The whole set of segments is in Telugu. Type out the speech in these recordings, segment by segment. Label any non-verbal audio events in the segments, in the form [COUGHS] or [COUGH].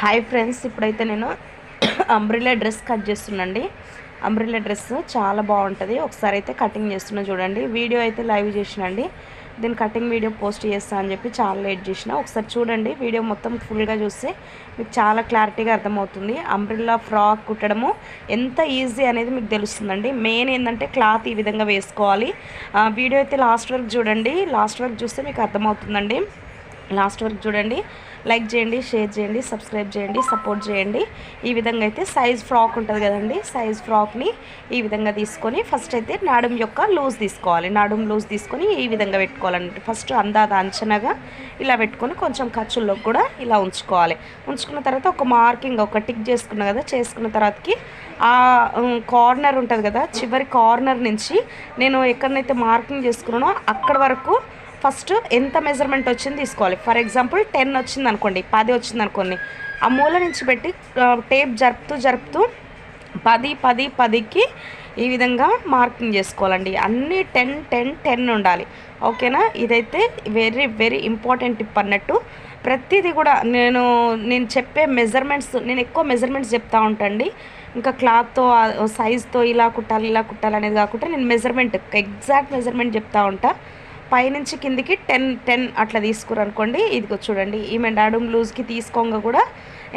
హాయ్ ఫ్రెండ్స్ ఇప్పుడైతే నేను అంబ్రిలా డ్రెస్ కట్ చేస్తున్నాండి. అంబ్రిలా డ్రెస్ చాలా బాగుంటుంది. ఒకసారి అయితే కటింగ్ చేస్తున్నా చూడండి. వీడియో అయితే లైవ్ చేసినండి. దీని కటింగ్ వీడియో పోస్ట్ చేస్తా అని చెప్పి చాలా లేట్ చేసిన. ఒకసారి చూడండి. వీడియో మొత్తం ఫుల్గా చూస్తే మీకు చాలా క్లారిటీగా అర్థమవుతుంది. అంబ్రిల్లా ఫ్రాక్ కుట్టడము ఎంత ఈజీ అనేది మీకు తెలుస్తుందండి. మెయిన్ ఏంటంటే క్లాత్ ఈ విధంగా వేసుకోవాలి. వీడియో అయితే లాస్ట్ వరకు చూడండి. లాస్ట్ వరకు చూస్తే మీకు అర్థమవుతుందండి. లాస్ట్ వరకు చూడండి. లైక్ చేయండి షేర్ చేయండి సబ్స్క్రైబ్ చేయండి సపోర్ట్ చేయండి. ఈ విధంగా అయితే సైజ్ ఫ్రాక్ ఉంటుంది కదండి. సైజ్ ఫ్రాక్ని ఈ విధంగా తీసుకొని ఫస్ట్ అయితే నడుం యొక్క లూజ్ తీసుకోవాలి. నడుం లూజ్ తీసుకొని ఈ విధంగా పెట్టుకోవాలండి ఫస్ట్ అందాద అంచనగా ఇలా పెట్టుకొని కొంచెం ఖర్చుల్లో కూడా ఇలా ఉంచుకోవాలి. ఉంచుకున్న తర్వాత ఒక మార్కింగ్ ఒక టిక్ చేసుకున్న కదా చేసుకున్న తర్వాతకి ఆ కార్నర్ ఉంటుంది కదా చివరి కార్నర్ నుంచి నేను ఎక్కడనైతే మార్కింగ్ చేసుకున్నానో అక్కడ వరకు ఫస్ట్ ఎంత మెజర్మెంట్ వచ్చింది తీసుకోవాలి. ఫర్ ఎగ్జాంపుల్ టెన్ వచ్చింది అనుకోండి పది వచ్చింది అనుకోండి. ఆ మూల నుంచి పెట్టి టేప్ జరుపుతూ జరుపుతూ పది పది పదికి ఈ విధంగా మార్కింగ్ చేసుకోవాలండి. అన్నీ టెన్ టెన్ టెన్ ఉండాలి. ఓకేనా? ఇదైతే వెరీ వెరీ ఇంపార్టెంట్ టిప్ అన్నట్టు. ప్రతిదీ కూడా నేను నేను చెప్పే మెజర్మెంట్స్ నేను ఎక్కువ మెజర్మెంట్స్ చెప్తా ఉంటాండి. ఇంకా క్లాత్తో సైజ్తో ఇలా కుట్టాలి ఇలా కుట్టాలి అనేది కాకుండా నేను మెజర్మెంట్ ఎగ్జాక్ట్ మెజర్మెంట్ చెప్తా ఉంటాను పైనుంచి కిందికి టెన్ టెన్ అట్లా తీసుకురనుకోండి. ఇదిగో చూడండి ఈమె డాడూమ్ లూజ్కి తీసుకోంగా కూడా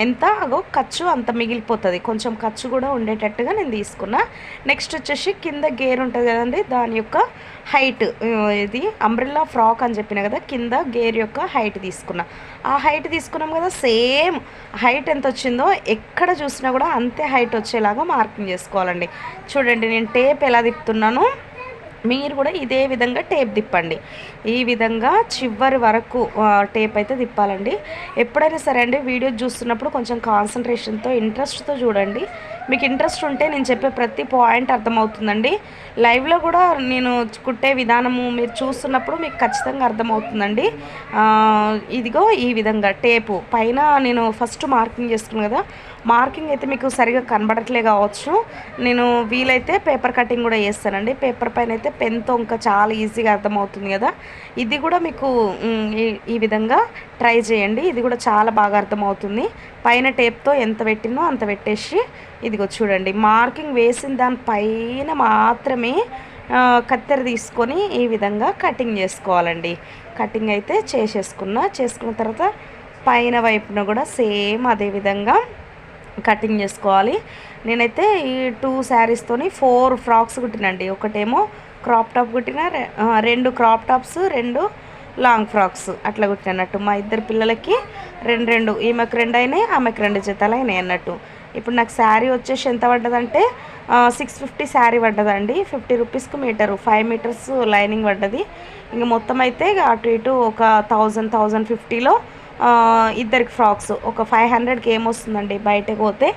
ఎంత అగో ఖర్చు అంత మిగిలిపోతుంది. కొంచెం ఖర్చు కూడా ఉండేటట్టుగా నేను తీసుకున్నా. నెక్స్ట్ వచ్చేసి కింద గేర్ ఉంటుంది కదండి దాని యొక్క హైట్ ఇది అంబ్రిల్లా ఫ్రాక్ అని చెప్పిన కదా కింద గేర్ యొక్క హైట్ తీసుకున్నా. ఆ హైట్ తీసుకున్నాం కదా సేమ్ హైట్ ఎంత వచ్చిందో ఎక్కడ చూసినా కూడా అంతే హైట్ వచ్చేలాగా మార్కింగ్ చేసుకోవాలండి. చూడండి నేను టేప్ ఎలా తిప్పుతున్నాను. మీరు కూడా ఇదే విధంగా టేప్ తిప్పండి. ఈ విధంగా చివరి వరకు టేప్ అయితే తిప్పాలండి. ఎప్పుడైనా సరే అండి వీడియో చూస్తున్నప్పుడు కొంచెం కాన్సన్ట్రేషన్తో ఇంట్రెస్ట్తో చూడండి. మీకు ఇంట్రెస్ట్ ఉంటే నేను చెప్పే ప్రతి పాయింట్ అర్థమవుతుందండి. లైవ్లో కూడా నేను కుట్టే విధానము మీరు చూస్తున్నప్పుడు మీకు ఖచ్చితంగా అర్థమవుతుందండి. ఇదిగో ఈ విధంగా టేపు. పైన నేను ఫస్ట్ మార్కింగ్ చేసుకున్నాను కదా మార్కింగ్ అయితే మీకు సరిగా కనబడట్లే కావచ్చు. నేను వీలైతే పేపర్ కటింగ్ కూడా చేస్తానండి. పేపర్ పైన అయితే పెన్తో ఇంకా చాలా ఈజీగా అర్థమవుతుంది కదా. ఇది కూడా మీకు ఈ- ఈ విధంగా ట్రై చేయండి. ఇది కూడా చాలా బాగా అర్థమవుతుంది. పైన టేప్తో ఎంత పెట్టినో అంత పెట్టేసి ఇదిగో చూడండి మార్కింగ్ వేసిన దాని పైన మాత్రమే కత్తెర తీసుకొని ఈ విధంగా కటింగ్ చేసుకోవాలండి. కటింగ్ అయితే చేసేసుకున్న చేసుకున్న తర్వాత పైన వైపున కూడా సేమ్ అదే విధంగా కటింగ్ చేసుకోవాలి. నేనైతే ఈ టూ శారీస్తోని ఫోర్ ఫ్రాక్స్ కుట్టినండి. ఒకటేమో క్రాప్ టాప్ కుట్టిన రెండు క్రాప్ టాప్స్ రెండు లాంగ్ ఫ్రాక్స్ అట్లా కుట్టినట్టు. మా ఇద్దరు పిల్లలకి రెండు రెండు ఈమెకు రెండు అయినాయి ఆమెకు రెండు జతలు అయినాయి అన్నట్టు. ఇప్పుడు నాకు శారీ వచ్చేసి ఎంత పడ్డదంటే సిక్స్ ఫిఫ్టీ శారీ పడ్డదండి. ఫిఫ్టీ రూపీస్కి మీటరు ఫైవ్ మీటర్స్ లైనింగ్ పడ్డది. ఇంక మొత్తం అయితే అటు ఇటు ఒక థౌజండ్ థౌజండ్ ఫిఫ్టీలో ఇద్దరికి ఫ్రాక్స్. ఒక ఫైవ్ హండ్రెడ్కి ఏమొస్తుందండి? బయటకు పోతే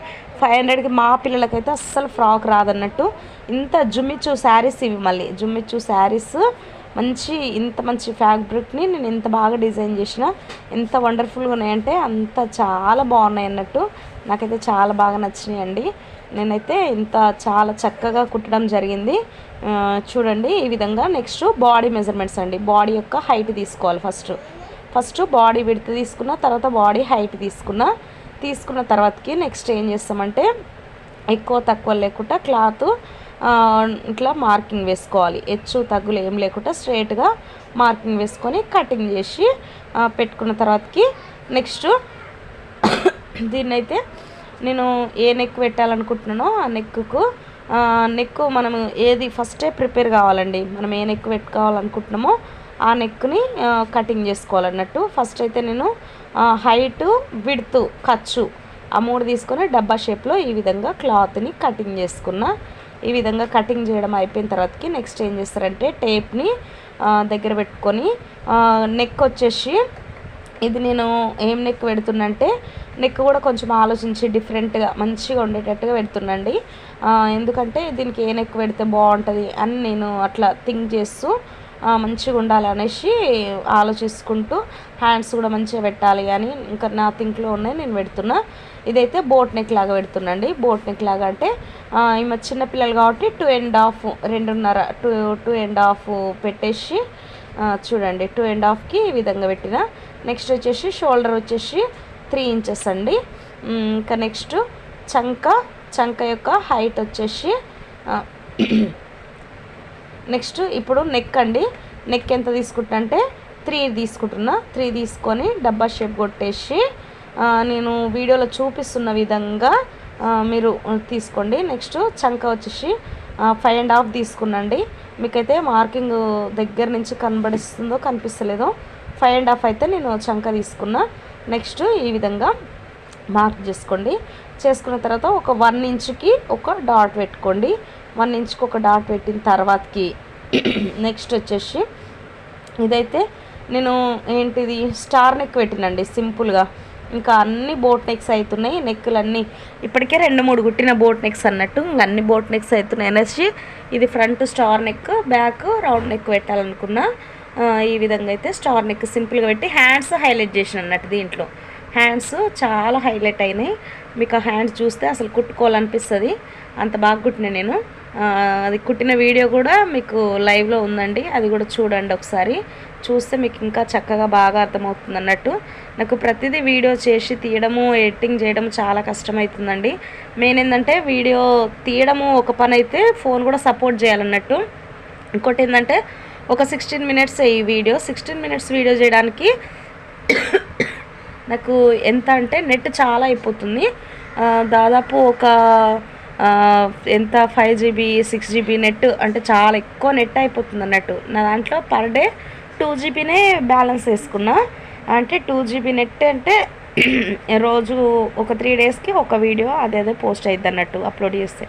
ఫైవ్ హండ్రెడ్కి మా పిల్లలకైతే అస్సలు ఫ్రాక్ రాదన్నట్టు. ఇంత జుమ్మిచ్చు శారీస్ ఇవి మళ్ళీ. జుమ్మిచ్చు శారీస్ మంచి ఇంత మంచి ఫ్యాబ్రిక్ని నేను ఇంత బాగా డిజైన్ చేసిన ఎంత వండర్ఫుల్గా ఉన్నాయంటే అంత చాలా బాగున్నాయి అన్నట్టు నాకైతే చాలా బాగా నచ్చినాయి అండి నేనైతే ఇంత చాలా చక్కగా కుట్టడం జరిగింది. చూడండి ఈ విధంగా నెక్స్ట్ బాడీ మెజర్మెంట్స్ అండి. బాడీ యొక్క హైట్ తీసుకోవాలి ఫస్ట్. ఫస్ట్ బాడీ విడత తీసుకున్న తర్వాత బాడీ హైట్ తీసుకున్న తీసుకున్న తర్వాతకి నెక్స్ట్ ఏం చేస్తామంటే ఎక్కువ తక్కువ లేకుండా క్లాత్ ఇట్లా మార్కింగ్ వేసుకోవాలి. హెచ్చు తగ్గులు ఏం లేకుండా స్ట్రైట్గా మార్కింగ్ వేసుకొని కటింగ్ చేసి పెట్టుకున్న తర్వాతకి నెక్స్ట్ దీన్నైతే నేను ఏ నెక్ పెట్టాలనుకుంటున్నానో ఆ నెక్కు నెక్ మనం ఏది ఫస్టే ప్రిపేర్ కావాలండి. మనం ఏ నెక్ పెట్టుకోవాలనుకుంటున్నామో ఆ నెక్ని కటింగ్ చేసుకోవాలన్నట్టు. ఫస్ట్ అయితే నేను హైటు విడ్త్ ఖర్చు ఆ మూడు తీసుకొని డబ్బా షేప్లో ఈ విధంగా క్లాత్ని కటింగ్ చేసుకున్నా. ఈ విధంగా కటింగ్ చేయడం అయిపోయిన తర్వాతకి నెక్స్ట్ ఏం చేస్తారంటే టేప్ని దగ్గర పెట్టుకొని నెక్ వచ్చేసి ఇది నేను ఏం నెక్ పెడుతున్నంటే నెక్ కూడా కొంచెం ఆలోచించి డిఫరెంట్గా మంచిగా ఉండేటట్టుగా పెడుతుండండి. ఎందుకంటే దీనికి ఏ నెక్ పెడితే బాగుంటుంది అని నేను అట్లా థింక్ చేస్తూ మంచిగా ఉండాలి అనేసి ఆలోచించుకుంటూ హ్యాండ్స్ కూడా మంచిగా పెట్టాలి అని ఇంకా నా థింక్లో ఉన్నాయి నేను పెడుతున్నా. ఇదైతే బోట్ నెక్ లాగా పెడుతున్నాండి బోట్ నెక్ లాగా అంటే ఆ, ఈమె చిన్నపిల్లలు కాబట్టి టూ అండ్ హాఫ్ రెండున్నర టూ టూ అండ్ హాఫ్ పెట్టేసి చూడండి టూ అండ్ హాఫ్కి ఈ విధంగా పెట్టిన. నెక్స్ట్ వచ్చేసి షోల్డర్ వచ్చేసి త్రీ ఇంచెస్ అండి. ఇంకా నెక్స్ట్ చంక చంక యొక్క హైట్ వచ్చేసి నెక్స్ట్ ఇప్పుడు నెక్ అండి. నెక్ ఎంత తీసుకుంటా అంటే త్రీ తీసుకుంటున్నా. త్రీ తీసుకొని డబ్బా షేప్ కొట్టేసి నేను వీడియోలో చూపిస్తున్న విధంగా మీరు తీసుకోండి. నెక్స్ట్ చంక వచ్చేసి ఫైవ్ అండ్ హాఫ్ తీసుకున్నండి మీకైతే మార్కింగ్ దగ్గర నుంచి కనబడిస్తుందో కనిపిస్తలేదో ఫైవ్ అండ్ హాఫ్ అయితే నేను చంక తీసుకున్నా. నెక్స్ట్ ఈ విధంగా మార్క్ చేసుకోండి. చేసుకున్న తర్వాత ఒక వన్ ఇంచ్కి ఒక డాట్ పెట్టుకోండి. వన్ ఇంచ్కి ఒక డాట్ పెట్టిన తర్వాతకి [CLEARS THROAT] నెక్స్ట్ వచ్చేసి ఇదైతే నేను ఏంటిది స్టార్ నెక్ పెట్టినండి సింపుల్గా. ఇంకా అన్ని బోట్ నెక్స్ అవుతున్నాయి నెక్కులు అన్నీ ఇప్పటికే రెండు మూడు కుట్టిన బోట్ నెక్స్ అన్నట్టు ఇంకా అన్ని బోట్ నెక్స్ అవుతున్నాయి అనేసి ఇది front star neck back round neck పెట్టాలనుకున్నా ఈ విధంగా అయితే స్టార్ నెక్ సింపుల్గా పెట్టి హ్యాండ్స్ హైలైట్ చేసిన అన్నట్టు దీంట్లో. హ్యాండ్స్ చాలా హైలైట్ అయినాయి. మీకు ఆ హ్యాండ్స్ చూస్తే అసలు కుట్టుకోవాలనిపిస్తుంది. అంత బాగా కుట్టిన నేను. అది కుట్టిన వీడియో కూడా మీకు లైవ్లో ఉందండి. అది కూడా చూడండి ఒకసారి. చూస్తే మీకు ఇంకా చక్కగా బాగా అర్థమవుతుంది అన్నట్టు. నాకు ప్రతిదీ వీడియో చేసి తీయడము ఎడిటింగ్ చేయడం చాలా కష్టమవుతుందండి మెయిన్ ఏంటంటే వీడియో తీయడము ఒక పని అయితే ఫోన్ కూడా సపోర్ట్ చేయాలన్నట్టు. ఇంకోటి ఏంటంటే ఒక సిక్స్టీన్ మినిట్స్ ఈ వీడియో సిక్స్టీన్ మినిట్స్ వీడియో చేయడానికి నాకు ఎంత అంటే నెట్ చాలా అయిపోతుంది. దాదాపు ఒక ఎంత? Five GB six GB net అంటే చాలా ఎక్కువ నెట్ అయిపోతుంది అన్నట్టు. నా దాంట్లో పర్ డే టూ జీబీనే బ్యాలెన్స్ వేసుకున్నా అంటే టూ జీబీ నెట్ అంటే [CLEARS THROAT] రోజు ఒక త్రీ డేస్కి ఒక వీడియో అదేదో పోస్ట్ అయ్యిద్ది అన్నట్టు అప్లోడ్ చేస్తే.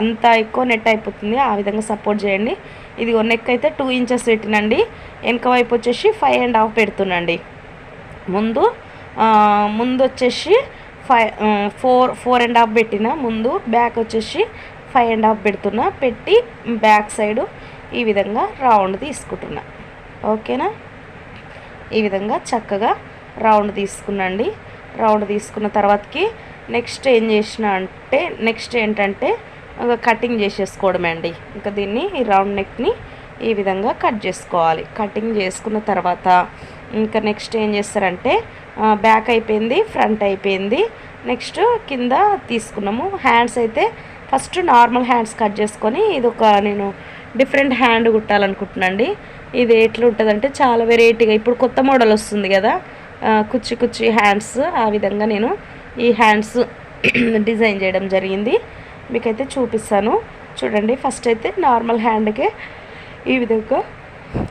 అంత ఎక్కువ నెట్ అయిపోతుంది. ఆ విధంగా సపోర్ట్ చేయండి. ఇది నెక్ అయితే టూ ఇంచెస్ పెట్టినండి. వెనక వైపు వచ్చేసి ఫైవ్ అండ్ హాఫ్ పెడుతున్నాండి. ముందు ముందు వచ్చేసి five four four and half పెట్టిన. ముందు బ్యాక్ వచ్చేసి ఫైవ్ అండ్ హాఫ్ పెడుతున్నా. పెట్టి బ్యాక్ సైడ్ ఈ విధంగా రౌండ్ తీసుకుంటున్నా. ఓకేనా? ఈ విధంగా చక్కగా రౌండ్ తీసుకున్నండి. రౌండ్ తీసుకున్న తర్వాతకి నెక్స్ట్ ఏం చేసిన అంటే నెక్స్ట్ ఏంటంటే కటింగ్ చేసేసుకోవడమే అండి. ఇంకా దీన్ని ఈ రౌండ్ నెక్ని ఈ విధంగా కట్ చేసుకోవాలి. కటింగ్ చేసుకున్న తర్వాత ఇంకా నెక్స్ట్ ఏం చేస్తారంటే బ్యాక్ అయిపోయింది ఫ్రంట్ అయిపోయింది. నెక్స్ట్ కింద తీసుకున్నాము. హ్యాండ్స్ అయితే ఫస్ట్ నార్మల్ హ్యాండ్స్ కట్ చేసుకొని ఇది ఒక నేను డిఫరెంట్ హ్యాండ్ కుట్టాలనుకుంటున్నాండి ఇది ఎట్లా ఉంటుందంటే చాలా వెరైటీగా ఇప్పుడు కొత్త మోడల్ వస్తుంది కదా కుచ్చి కుచ్చి హ్యాండ్స్. ఆ విధంగా నేను ఈ హ్యాండ్స్ [CLEARS THROAT] డిజైన్ చేయడం జరిగింది. మీకైతే చూపిస్తాను. చూడండి ఫస్ట్ అయితే నార్మల్ హ్యాండ్కే ఈ విధంగా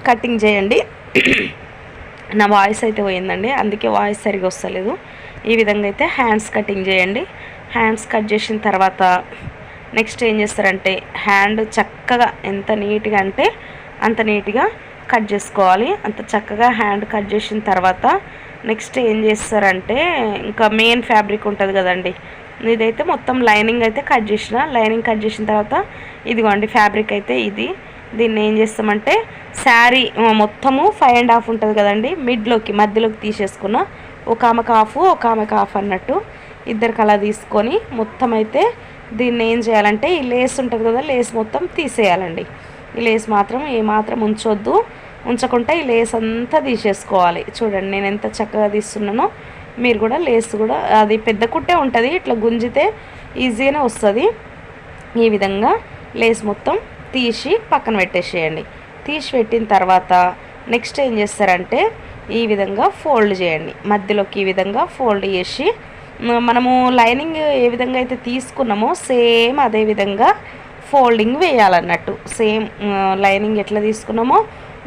కటింగ్ చేయండి. [CLEARS THROAT] నా వాయిస్ అయితే పోయిందండి అందుకే వాయిస్ సరిగా వస్తలేదు. ఈ విధంగా అయితే హ్యాండ్స్ కటింగ్ చేయండి. హ్యాండ్స్ కట్ చేసిన తర్వాత నెక్స్ట్ ఏం చేస్తారంటే హ్యాండ్ చక్కగా ఎంత నీట్గా అంటే అంత నీట్గా కట్ చేసుకోవాలి. అంత చక్కగా హ్యాండ్ కట్ చేసిన తర్వాత నెక్స్ట్ ఏం చేస్తారంటే ఇంకా మెయిన్ ఫ్యాబ్రిక్ ఉంటుంది కదండి ఇదైతే మొత్తం లైనింగ్ అయితే కట్ చేసిన. లైనింగ్ కట్ చేసిన తర్వాత ఇదిగోండి ఫ్యాబ్రిక్ అయితే ఇది. దీన్ని ఏం చేస్తామంటే శారీ మొత్తము ఫైవ్ అండ్ హాఫ్ ఉంటుంది కదండి మిడ్లోకి మధ్యలోకి తీసేసుకున్న. ఒక ఆమెకు హాఫ్ ఒక ఆమెకు హాఫ్ అన్నట్టు ఇద్దరికి అలా తీసుకొని మొత్తం అయితే దీన్ని ఏం చేయాలంటే ఈ లేస్ ఉంటుంది కదా లేస్ మొత్తం తీసేయాలండి. ఈ లేస్ మాత్రం ఏ మాత్రం ఉంచొద్దు. ఉంచకుండా ఈ లేస్ అంతా తీసేసుకోవాలి. చూడండి నేను ఎంత చక్కగా తీస్తున్నానో. మీరు కూడా లేస్ కూడా అది పెద్ద కుట్టే ఉంటుంది ఇట్లా గుంజితే ఈజీగానే వస్తుంది. ఈ విధంగా లేస్ మొత్తం తీసి పక్కన పెట్టేసేయండి. తీసి పెట్టిన తర్వాత నెక్స్ట్ ఏం చేస్తారంటే ఈ విధంగా ఫోల్డ్ చేయండి. మధ్యలోకి ఈ విధంగా ఫోల్డ్ చేసి మనము లైనింగ్ ఏ విధంగా అయితే తీసుకున్నామో సేమ్ అదే విధంగా ఫోల్డింగ్ వేయాలన్నట్టు. సేమ్ లైనింగ్ ఎట్లా తీసుకున్నామో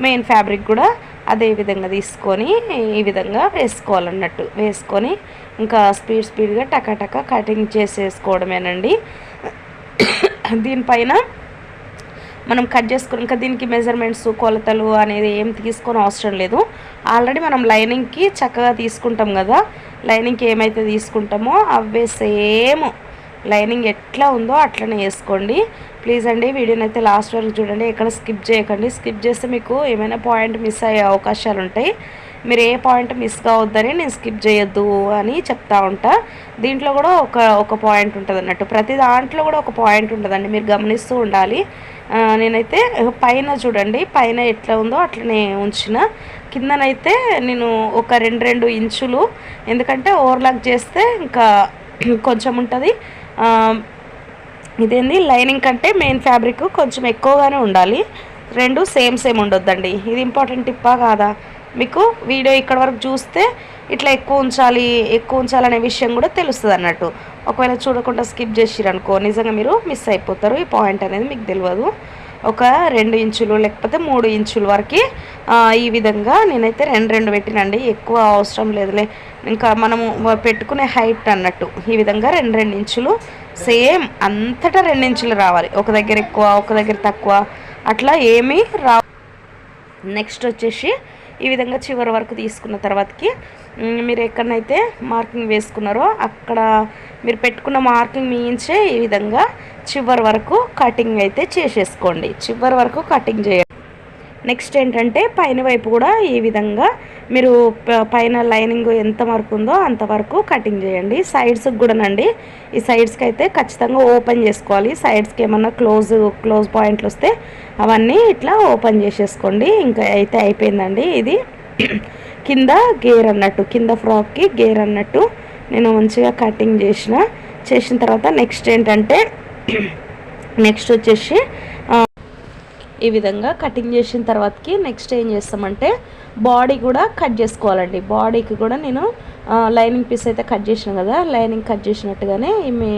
మెయిన్ ఫ్యాబ్రిక్ కూడా అదే విధంగా తీసుకొని ఈ విధంగా వేసుకోవాలన్నట్టు. వేసుకొని ఇంకా స్పీడ్ స్పీడ్గా టకాటక కటింగ్ చేసేసుకోవడమేనండి. దీనిపైన మనం కట్ చేసుకుని ఇంకా దీనికి మెజర్మెంట్స్ కొలతలు అనేది ఏం తీసుకొని అవసరం లేదు. ఆల్రెడీ మనం లైనింగ్కి చక్కగా తీసుకుంటాం కదా. లైనింగ్కి ఏమైతే తీసుకుంటామో అవే సేమ్ లైనింగ్ ఎట్లా ఉందో అట్లనే వేసుకోండి. ప్లీజ్ అండి వీడియోని అయితే లాస్ట్ వరకు చూడండి. ఎక్కడ స్కిప్ చేయకండి. స్కిప్ చేస్తే మీకు ఏమైనా పాయింట్ మిస్ అయ్యే అవకాశాలు ఉంటాయి. మీరు ఏ పాయింట్ మిస్ కావద్దని నేను స్కిప్ చేయొద్దు అని చెప్తా ఉంటా. దీంట్లో కూడా ఒక ఒక పాయింట్ ఉంటుంది అన్నట్టు. ప్రతి దాంట్లో కూడా ఒక పాయింట్ ఉంటుందండి. మీరు గమనిస్తూ ఉండాలి. నేనైతే పైన చూడండి. పైన ఎట్లా ఉందో అట్లనే ఉంచిన. కిందనైతే నేను ఒక రెండు రెండు ఇంచులు. ఎందుకంటే ఓవర్లాక్ చేస్తే ఇంకా కొంచెం ఉంటుంది. ఇదేంది? లైనింగ్ కంటే మెయిన్ ఫ్యాబ్రిక్ కొంచెం ఎక్కువగానే ఉండాలి. రెండు సేమ్ సేమ్ ఉండొద్దండి. ఇది ఇంపార్టెంట్ టిప్పా కాదా? మీకు వీడియో ఇక్కడ వరకు చూస్తే ఇట్లా ఎక్కువ ఉంచాలి ఎక్కువ ఉంచాలనే విషయం కూడా తెలుస్తుంది అన్నట్టు. ఒకవేళ చూడకుండా స్కిప్ చేసిరనుకో నిజంగా మీరు మిస్ అయిపోతారు. ఈ పాయింట్ అనేది మీకు తెలియదు ఒక రెండు ఇంచులు లేకపోతే మూడు ఇంచుల వరకు ఈ విధంగా నేనైతే రెండు రెండు పెట్టినండి. ఎక్కువ అవసరం లేదులే. ఇంకా మనము పెట్టుకునే హైట్ అన్నట్టు ఈ విధంగా రెండు రెండు ఇంచులు సేమ్ అంతటా రెండు ఇంచులు రావాలి. ఒక దగ్గర ఎక్కువ ఒక దగ్గర తక్కువ అట్లా ఏమీ రా నెక్స్ట్ వచ్చేసి ఈ విధంగా చివరి వరకు తీసుకున్న తర్వాతకి మీరు ఎక్కడనైతే మార్కింగ్ వేసుకున్నారో అక్కడ మీరు పెట్టుకున్న మార్కింగ్ మించే ఈ విధంగా చివరి వరకు కటింగ్ అయితే చేసేసుకోండి. చివరి వరకు కటింగ్ చేయండి నెక్స్ట్ ఏంటంటే పైన వైపు కూడా ఈ విధంగా మీరు పైన లైనింగ్ ఎంత వరకు ఉందో అంతవరకు కటింగ్ చేయండి. సైడ్స్కి కూడానండి. ఈ సైడ్స్కి అయితే ఖచ్చితంగా ఓపెన్ చేసుకోవాలి. సైడ్స్కి ఏమన్నా క్లోజ్ క్లోజ్ పాయింట్లు వస్తే అవన్నీ ఇట్లా ఓపెన్ చేసేసుకోండి. ఇంకా అయితే అయిపోయిందండి. ఇది [CLEARS THROAT] కింద గేర్ అన్నట్టు కింద ఫ్రాక్కి గేర్ అన్నట్టు నేను మంచిగా కటింగ్ చేసిన చేసిన తర్వాత నెక్స్ట్ ఏంటంటే నెక్స్ట్ వచ్చేసి ఈ విధంగా కటింగ్ చేసిన తర్వాతకి నెక్స్ట్ ఏం చేస్తామంటే బాడీ కూడా కట్ చేసుకోవాలండి. బాడీకి కూడా నేను లైనింగ్ పీస్ అయితే కట్ చేసిన కదా లైనింగ్ కట్ చేసినట్టుగానే ఈమె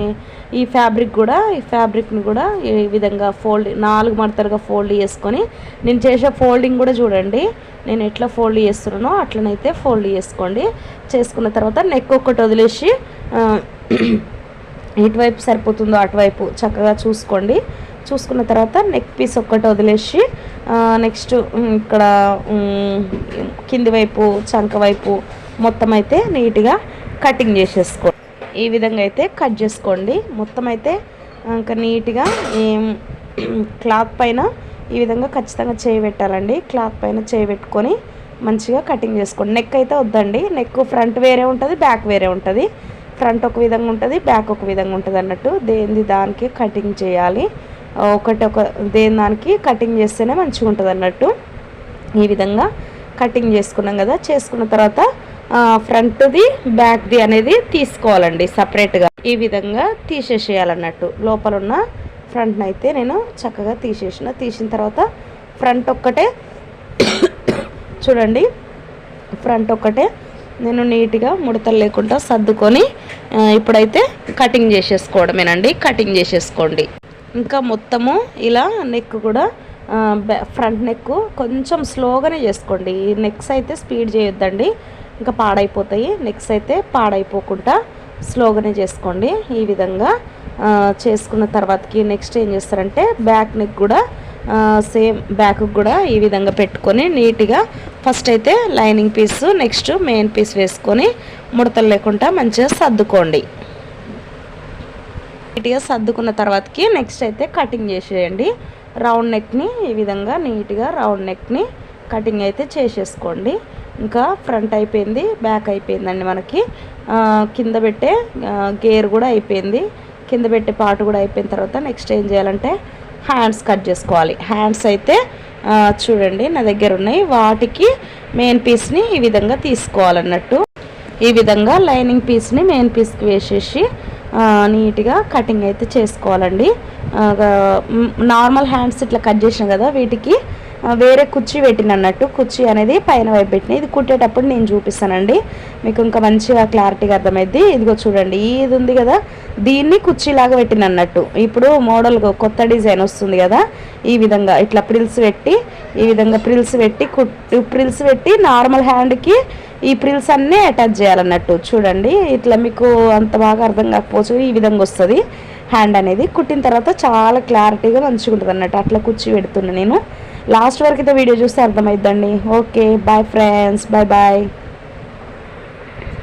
ఈ ఫ్యాబ్రిక్ కూడా ఈ ఫ్యాబ్రిక్ని కూడా ఈ విధంగా ఫోల్డ్ నాలుగు మడతలుగా ఫోల్డ్ చేసుకొని నేను చేసే ఫోల్డింగ్ కూడా చూడండి. నేను ఎట్లా ఫోల్డ్ చేస్తున్నానో అట్లనైతే ఫోల్డ్ చేసుకోండి. చేసుకున్న తర్వాత నెక్ ఒక్కటి వదిలేసి ఇటువైపు సరిపోతుందో అటువైపు చక్కగా చూసుకోండి. చూసుకున్న తర్వాత నెక్ పీస్ ఒక్కటి వదిలేసి నెక్స్ట్ ఇక్కడ కింది వైపు చంక వైపు మొత్తం అయితే నీట్గా కటింగ్ చేసేసుకోండి. ఈ విధంగా అయితే కట్ చేసుకోండి. మొత్తం అయితే ఇంకా నీట్గా క్లాత్ పైన ఈ విధంగా ఖచ్చితంగా చేయి పెట్టాలండి క్లాత్ పైన చేయి పెట్టుకొని మంచిగా కటింగ్ చేసుకోండి. నెక్ అయితే వద్దండి. నెక్ ఫ్రంట్ వేరే ఉంటుంది బ్యాక్ వేరే ఉంటుంది. ఫ్రంట్ ఒక విధంగా ఉంటుంది బ్యాక్ ఒక విధంగా ఉంటుంది అన్నట్టు దేని దానికి కటింగ్ చేయాలి. ఒకటి ఒక దేని దానికి కటింగ్ చేస్తేనే మంచిగా ఉంటుంది అన్నట్టు. ఈ విధంగా కటింగ్ చేసుకున్నాం కదా చేసుకున్న తర్వాత ఫ్రంట్ది బ్యాక్ది అనేది తీసుకోవాలండి సపరేట్గా ఈ విధంగా తీసేసేయాలన్నట్టు. లోపల ఉన్న ఫ్రంట్ని అయితే నేను చక్కగా తీసేసిన. తీసిన తర్వాత ఫ్రంట్ ఒక్కటే [COUGHS] చూడండి ఫ్రంట్ ఒక్కటే నేను నీట్గా ముడతలు లేకుండా సర్దుకొని ఇప్పుడైతే కటింగ్ చేసేసుకోవడమేనండి. కటింగ్ చేసేసుకోండి. ఇంకా మొత్తము ఇలా నెక్ కూడా ఫ్రంట్ నెక్ కొంచెం స్లోగానే చేసుకోండి. నెక్స్ అయితే స్పీడ్ చేయొద్దండి. ఇంకా పాడైపోతాయి. నెక్స్ అయితే పాడైపోకుండా స్లోగానే చేసుకోండి. ఈ విధంగా చేసుకున్న తర్వాతకి నెక్స్ట్ ఏం చేస్తారంటే బ్యాక్ నెక్ కూడా సేమ్ బ్యాక్ కూడా ఈ విధంగా పెట్టుకొని నీట్గా ఫస్ట్ అయితే lining piece next main piece వేసుకొని ముడతలు లేకుండా మంచిగా సర్దుకోండి. నీట్గా సర్దుకున్న తర్వాతకి నెక్స్ట్ అయితే కటింగ్ చేసేయండి. రౌండ్ నెక్ని ఈ విధంగా నీట్గా రౌండ్ నెక్ని కటింగ్ అయితే చేసేసుకోండి. ఇంకా ఫ్రంట్ అయిపోయింది బ్యాక్ అయిపోయిందండి మనకి. కింద పెట్టే గేర్ కూడా అయిపోయింది. కింద పెట్టే పాటు కూడా అయిపోయిన తర్వాత నెక్స్ట్ ఏం చేయాలంటే హ్యాండ్స్ కట్ చేసుకోవాలి. హ్యాండ్స్ అయితే చూడండి నా దగ్గర ఉన్నాయి. వాటికి మెయిన్ పీస్ని ఈ విధంగా తీసుకోవాలన్నట్టు. ఈ విధంగా లైనింగ్ పీస్ని మెయిన్ పీస్కి వేసేసి నీట్గా కటింగ్ అయితే చేసుకోవాలండి. నార్మల్ హ్యాండ్స్ ఇట్లా కట్ చేసిన కదా వీటికి వేరే కుర్చీ పెట్టిన అన్నట్టు కుర్చీ అనేది పైన వైపు పెట్టిన ఇది కుట్టేటప్పుడు నేను చూపిస్తానండి. మీకు ఇంకా మంచిగా క్లారిటీగా అర్థమైంది ఇదిగో చూడండి ఇది ఉంది కదా. దీన్ని కుర్చీలాగా పెట్టిన అన్నట్టు. ఇప్పుడు మోడల్ కొత్త డిజైన్ వస్తుంది కదా ఈ విధంగా ఇట్లా ప్రిల్స్ పెట్టి ఈ విధంగా ప్రిల్స్ పెట్టి ప్రిల్స్ పెట్టి నార్మల్ హ్యాండ్కి ఈ ప్రిల్స్ అన్నీ అటాచ్ చేయాలన్నట్టు. చూడండి ఇట్లా మీకు అంత బాగా అర్థం కాకపోవచ్చు ఈ విధంగా వస్తుంది. హ్యాండ్ అనేది కుట్టిన తర్వాత చాలా క్లారిటీగా మంచిగా ఉంటుంది అన్నట్టు. అట్లా కుర్చీ పెడుతున్నా నేను. లాస్ట్ వరకు అయితే వీడియో చూస్తే అర్థమైద్దండి. Okay bye friends. Bye bye.